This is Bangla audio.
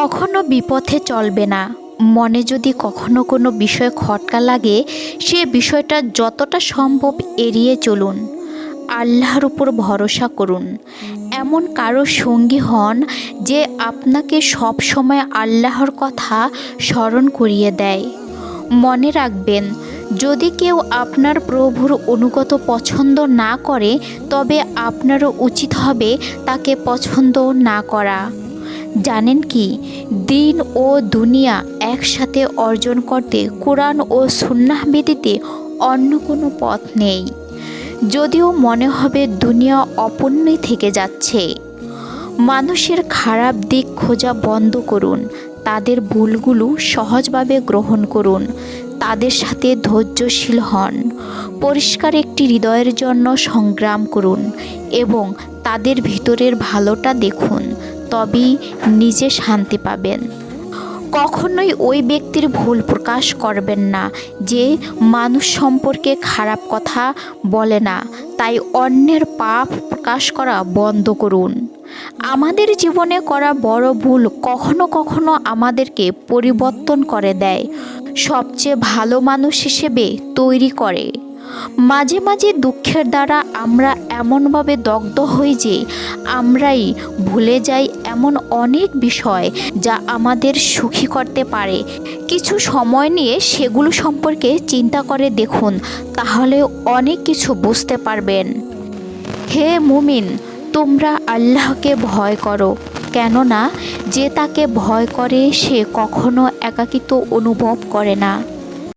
কখনো বিপথে চলবে না। মনে যদি কখনো কোনো বিষয় খটকা লাগে, সে বিষয়টা যতটা সম্ভব এড়িয়ে চলুন। আল্লাহর উপর ভরসা করুন। এমন কারও সঙ্গী হন যে আপনাকে সব সময় আল্লাহর কথা স্মরণ করিয়ে দেয়। মনে রাখবেন, যদি কেউ আপনার প্রভুর অনুগত পছন্দ না করে, তবে আপনারও উচিত হবে তাকে পছন্দ না করা। জানেন কি? দিন ও দুনিয়া একসাথে অর্জন করতে কোরআন ও সুন্নাহ ব্যতীতে অন্য কোনো পথ নেই। যদিও মনে হবে দুনিয়া অপূর্ণই থেকে যাচ্ছে। মানুষের খারাপ দিক খোঁজা বন্ধ করুন, তাদের ভুলগুলো সহজভাবে গ্রহণ করুন, তাদের সাথে ধৈর্যশীল হন, পরিষ্কার একটি হৃদয়ের জন্য সংগ্রাম করুন এবং তাদের ভিতরের ভালোটা দেখুন। তবেই নিজে শান্তি পাবেন। কখনোই ওই ব্যক্তির ভুল প্রকাশ করবেন না যে মানুষ সম্পর্কে খারাপ কথা বলে না, তাই অন্যের পাপ প্রকাশ করা বন্ধ করুন। আমাদের জীবনে করা বড় ভুল কখনো কখনো আমাদেরকে পরিবর্তন করে দেয়। সবচেয়ে ভালো মানুষ হিসেবে তৈরি করে। মাঝে মাঝে দুঃখের দ্বারা আমরা এমনভাবে দগ্ধ হই যে আমরাই ভুলে যাই এমন অনেক বিষয় যা আমাদের সুখী করতে পারে। কিছু সময় নিয়ে সেগুলো সম্পর্কে চিন্তা করে দেখুন, তাহলে অনেক কিছু বুঝতে পারবেন। হে মুমিন, তোমরা আল্লাহকে ভয় করো, কেননা যে তাকে ভয় করে সে কখনো একাকিত্ব অনুভব করে না।